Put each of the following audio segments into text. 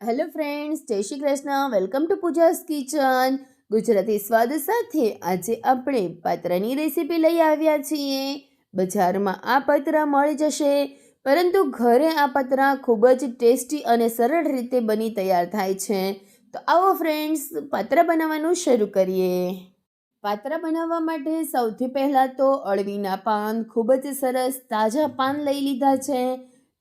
Hello friends Jai Shri Krishna. Welcome to Pooja's kitchen Gujarati સ્વાદ સાથે આજે આપણે પાત્રાની રેસીપી લઈ આવ્યા છીએ. બજારમાં આ પતરા મળી જશે, પરંતુ ઘરે આ પતરા ખૂબ જ ટેસ્ટી અને સરળ રીતે બની તૈયાર થાય છે. તો આવો ફ્રેન્ડ્સ પાત્રા બનાવવાનું શરૂ કરીએ. પાત્રા બનાવવા માટે સૌથી પહેલાં તો અળવીના પાન ખૂબ જ સરસ તાજા પાન લઈ લીધા છે.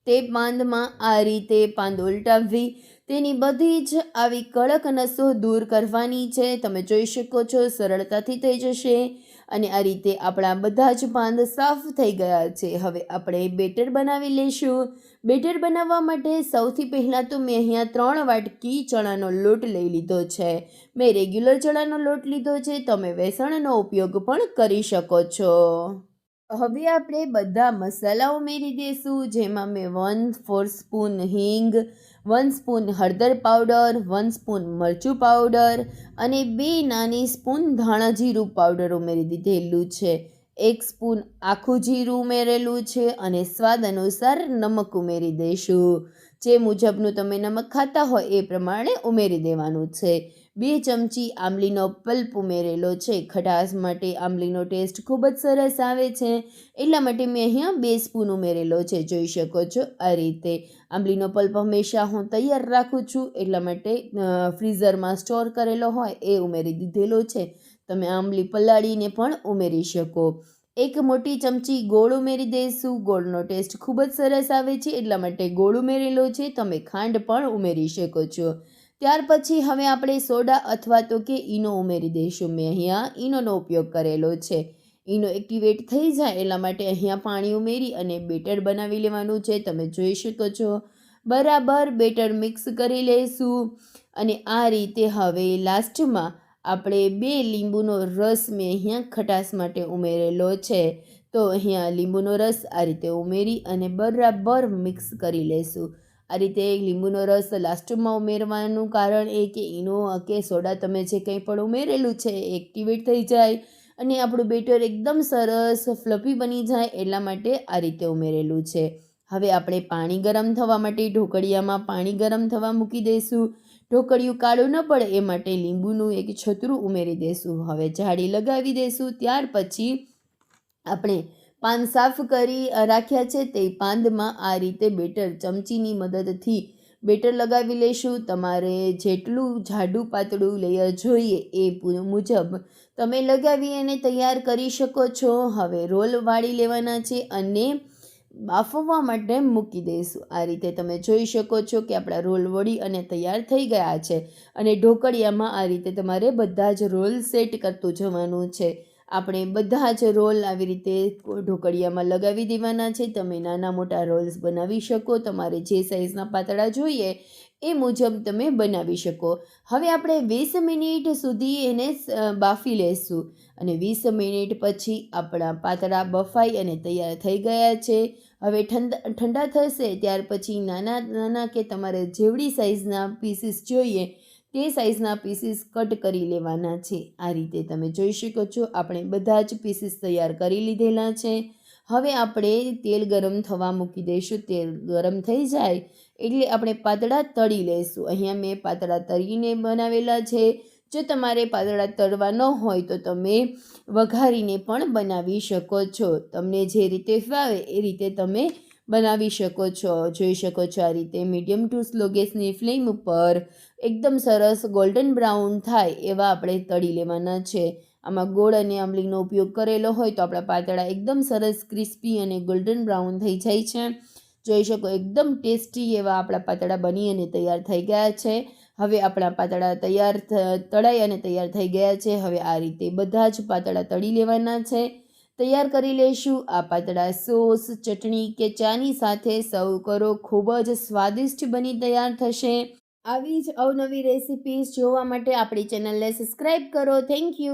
તે પાંદમાં આ રીતે પાંદ ઉલટાવવી, તેની બધી જ આવી કડક નસો દૂર કરવાની છે. તમે જોઈ શકો છો, સરળતાથી થઈ જશે અને આ રીતે આપણા બધા જ પાંદ સાફ થઈ ગયા છે. હવે આપણે બેટર બનાવી લઈશું. બેટર બનાવવા માટે સૌથી પહેલાં તો મેં અહીંયા ત્રણ વાટકી ચણાનો લોટ લઈ લીધો છે. મેં રેગ્યુલર ચણાનો લોટ લીધો છે. તમે વેસણનો ઉપયોગ પણ કરી શકો છો. હવે આપણે બધા મસાલા ઉમેરી દઈશું જેમાં મેં વન ફોર સ્પૂન હિંગ વન સ્પૂન હળદર પાવડર વન સ્પૂન મરચું પાવડર અને બે નાની સ્પૂન ધાણા જીરું પાવડર ઉમેરી દીધેલું છે. એક સ્પૂન આખું જીરું ઉમેરેલું છે અને સ્વાદ અનુસાર નમક ઉમેરી દઈશું. જે મુજબનું તમે નમક ખાતા હોય એ પ્રમાણે ઉમેરી દેવાનું છે. બે ચમચી આંબલીનો પલ્પ ઉમેરેલો છે. ખટાશ માટે આંબલીનો ટેસ્ટ ખૂબ જ સરસ આવે છે. એટલા માટે મેં અહીંયા બે સ્પૂન ઉમેરેલો છે. જોઈ શકો છો આ રીતે. આંબલીનો પલ્પ હંમેશા હું તૈયાર રાખું છું. એટલા માટે ફ્રીઝરમાં સ્ટોર કરેલો હોય એ ઉમેરી દીધેલો છે. તમે આંબલી પલાળીને પણ ઉમેરી શકો. એક મોટી ચમચી ગોળ ઉમેરી દઈશું. ગોળનો ટેસ્ટ ખૂબ જ સરસ આવે છે, એટલા માટે ગોળ ઉમેરેલો છે. તમે ખાંડ પણ ઉમેરી શકો છો. ત્યાર પછી હવે આપણે સોડા અથવા તો કે ઈનો ઉમેરી દઈશું. મેં અહીંયા ઈનોનો ઉપયોગ કરેલો છે. ઈનો એક્ટિવેટ થઈ જાય એટલા માટે અહીંયા પાણી ઉમેરી અને બેટર બનાવી લેવાનું છે. તમે જોઈ શકો છો. બરાબર બેટર મિક્સ કરી લઈશું. અને આ રીતે હવે લાસ્ટમાં આપણે બે લીંબુનો રસ મેં અહીંયા ખટાશ માટે ઉમેરેલો છે. તો અહીંયા લીંબુનો રસ આ રીતે ઉમેરી અને બરાબર મિક્સ કરી લઈશું આ રીતે લીંબુનો રસ લાસ્ટમાં ઉમેરવાનું કારણ એ કે એનો કે સોડા તમે જે કંઈ પણ ઉમેરેલું છે એક્ટિવેટ થઈ જાય અને આપણું બેટર એકદમ સરસ ફ્લફી બની જાય એટલા માટે આ રીતે ઉમેરેલું છે. હવે આપણે પાણી ગરમ થવા માટે ઢોકળિયામાં પાણી ગરમ થવા મૂકી દઈશું. ઢોકળિયું કાળું ન પડે એ માટે લીંબુનું એક છતરું ઉમેરી દેશું. હવે જાળી લગાવી દઈશું ત્યાર પછી આપણે પાન સાફ કરી રાખ્યા છે તે પાંદમાં આ રીતે બેટર ચમચીની મદદથી બેટર લગાવી લઈશું તમારે જેટલું જાડું પાતળું લેયર જોઈએ એ મુજબ તમે લગાવી અને તૈયાર કરી શકો છો. હવે રોલ વાળી લેવાના છે અને બાફવા માટે મૂકી દઈશું. આ રીતે તમે જોઈ શકો છો કે આપણા રોલ વળી અને તૈયાર થઈ ગયા છે અને ઢોકળિયામાં આ રીતે તમારે બધા જ રોલ સેટ કરતું જવાનું છે. આપણે બધા જ રોલ આવી રીતે ઢોકળિયામાં લગાવી દેવાના છે. તમે નાના મોટા રોલ્સ બનાવી શકો, તમારે જે સાઇઝના પાતળા જોઈએ એ મુજબ તમે બનાવી શકો. હવે આપણે વીસ મિનિટ સુધી એને બાફી લેશું અને વીસ મિનિટ પછી આપણા પાતળા બફાઈ અને તૈયાર થઈ ગયા છે. હવે ઠંડા ઠંડા થશે ત્યાર પછી નાના નાના કે તમારે જેવડી સાઇઝના પીસીસ જોઈએ, તે સાઇઝના પીસીસ કટ કરી લેવાના છે. આ રીતે તમે જોઈ શકો છો, આપણે બધા જ પીસીસ તૈયાર કરી લીધેલા છે. હવે આપણે તેલ ગરમ થવા મૂકી દઈશું. તેલ ગરમ થઈ જાય એટલે આપણે પાતળા તળી લઈશું. અહીંયા મેં પાતળા તળીને બનાવેલા છે. જો તમારે પાતળા તળવા ન હોય તો તમે વઘારીને પણ બનાવી શકો છો. તમને જે રીતે ફાવે એ રીતે તમે બનાવી શકો છો. જોઈ શકો છો આ રીતે મીડિયમ ટુ સ્લો ગેસની ફ્લેમ ઉપર એકદમ સરસ ગોલ્ડન બ્રાઉન થાય એવા આપણે તળી લેવાના છે. આમાં ગોળ અને આંબલીનો ઉપયોગ કરેલો હોય તો આપણા પાતળા એકદમ સરસ ક્રિસ્પી અને ગોલ્ડન બ્રાઉન થઈ જાય છે. જોઈ શકો, એકદમ ટેસ્ટી એવા આપણા પાતળા બની અને તૈયાર થઈ ગયા છે. હવે આપણા પાતળા તૈયાર તળાઈ અને તૈયાર થઈ ગયા છે. હવે આ રીતે બધા જ પાતળા તળી લેવાના છે. તૈયાર કરી લઈશું આ પાતળા સોસ, ચટણી કે ચાની સાથે સર્વ કરો. ખૂબ જ સ્વાદિષ્ટ બની તૈયાર થશે. આવી જ અવનવી રેસિપીઝ જોવા માટે આપણી ચેનલને સબસ્ક્રાઈબ કરો. Thank you